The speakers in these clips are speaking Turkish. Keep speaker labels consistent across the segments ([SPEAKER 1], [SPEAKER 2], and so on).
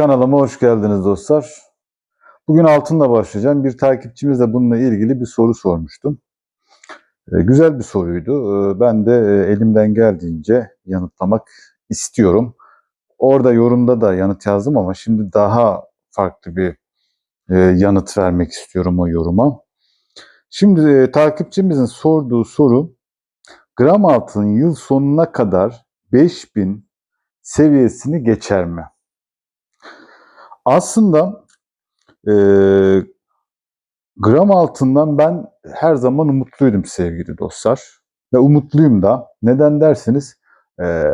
[SPEAKER 1] Kanalıma hoş geldiniz dostlar. Bugün altınla başlayacağım. Bir takipçimiz de bununla ilgili bir soru sormuştum. Ee, güzel bir soruydu. Ee, ben de e, elimden geldiğince yanıtlamak istiyorum. Orada yorumda da yanıt yazdım ama şimdi daha farklı bir e, yanıt vermek istiyorum o yoruma. Şimdi e, takipçimizin sorduğu soru gram altın yıl sonuna kadar 5000 seviyesini geçer mi? Aslında e, gram altından ben her zaman umutluydum sevgili dostlar. Ve umutluyum da. Neden derseniz e,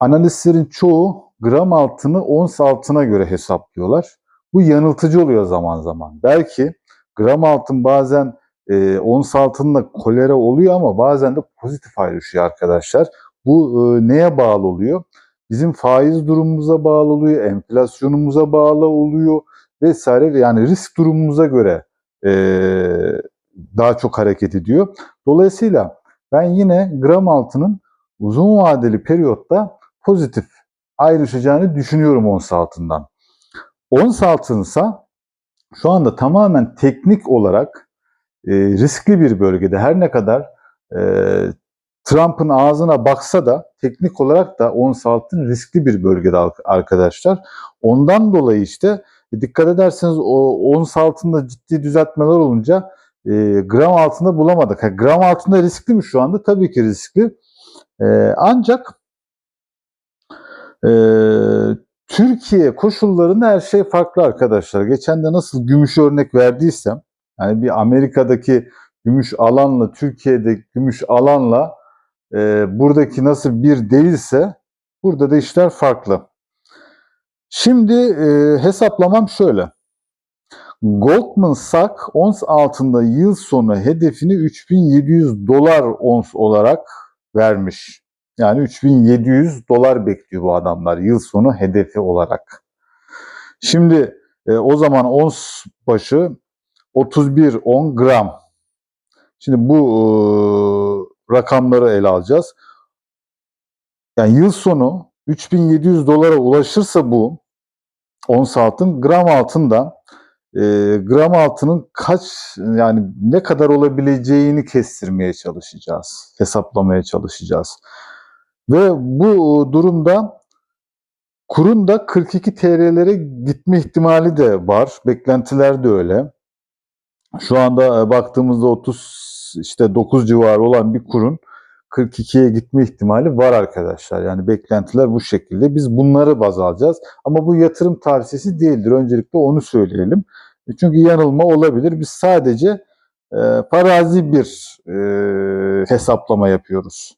[SPEAKER 1] analistlerin çoğu gram altını ons altına göre hesaplıyorlar. Bu yanıltıcı oluyor zaman zaman. Belki gram altın bazen e, ons altında kolera oluyor ama bazen de pozitif ayrışıyor arkadaşlar. Bu e, neye bağlı oluyor? Bizim faiz durumumuza bağlı oluyor, enflasyonumuza bağlı oluyor vesaire. Yani risk durumumuza göre e, daha çok hareket ediyor. Dolayısıyla ben yine gram altının uzun vadeli periyotta pozitif ayrışacağını düşünüyorum ons altından. Ons altınsa şu anda tamamen teknik olarak e, riskli bir bölgede. Her ne kadar e, Trump'ın ağzına baksa da teknik olarak da ons altın riskli bir bölgede arkadaşlar. Ondan dolayı işte e, dikkat ederseniz o ons altında ciddi düzeltmeler olunca e, gram altında bulamadık. Ha, gram altında riskli mi şu anda? Tabii ki riskli. E, ancak e, Türkiye koşullarında her şey farklı arkadaşlar. Geçen de nasıl gümüş örnek verdiysem, yani bir Amerika'daki gümüş alanla Türkiye'de gümüş alanla e, buradaki nasıl bir değilse burada da işler farklı. Şimdi e, hesaplamam şöyle. Goldman Sachs ons altında yıl sonu hedefini 3700 dolar ons olarak vermiş. Yani 3700 dolar bekliyor bu adamlar yıl sonu hedefi olarak. Şimdi e, o zaman ons başı 31-10 gram. Şimdi bu e, rakamları ele alacağız. Yani yıl sonu 3700 dolara ulaşırsa bu ons altın gram altında e, gram altının kaç yani ne kadar olabileceğini kestirmeye çalışacağız. Hesaplamaya çalışacağız. Ve bu durumda kurun da 42 TL'lere gitme ihtimali de var. Beklentiler de öyle. Şu anda baktığımızda 30 işte 9 civarı olan bir kurun 42'ye gitme ihtimali var arkadaşlar. Yani beklentiler bu şekilde. Biz bunları baz alacağız. Ama bu yatırım tavsiyesi değildir. Öncelikle onu söyleyelim. E, çünkü yanılma olabilir. Biz sadece e, farazi bir e, hesaplama yapıyoruz.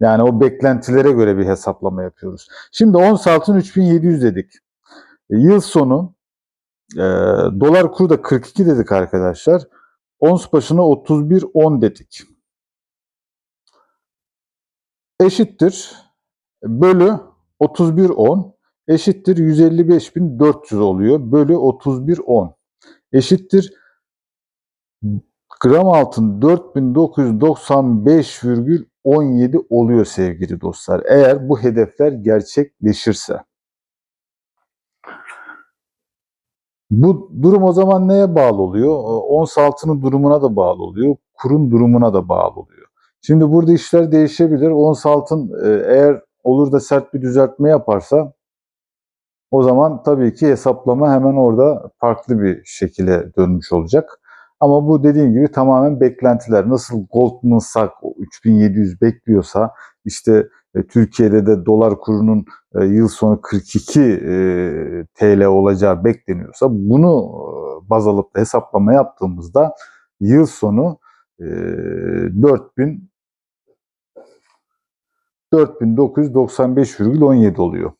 [SPEAKER 1] Yani o beklentilere göre bir hesaplama yapıyoruz. Şimdi ons altın 3700 dedik. E, yıl sonu e, dolar kuru da 42 dedik arkadaşlar. Ons başına 31.10 dedik. Eşittir bölü 31.10 eşittir 155.400 oluyor. Bölü 31.10 eşittir gram altın 4995,17 oluyor sevgili dostlar. Eğer bu hedefler gerçekleşirse. Bu durum o zaman neye bağlı oluyor? Ons altının durumuna da bağlı oluyor. Kurun durumuna da bağlı oluyor. Şimdi burada işler değişebilir. Ons altın e, eğer olur da sert bir düzeltme yaparsa o zaman tabii ki hesaplama hemen orada farklı bir şekilde dönmüş olacak. Ama bu dediğim gibi tamamen beklentiler. Nasıl Goldman Sachs 3700 bekliyorsa işte Türkiye'de de dolar kurunun e, yıl sonu 42 e, TL olacağı bekleniyorsa bunu baz alıp da hesaplama yaptığımızda yıl sonu 4000 4995,17 oluyor.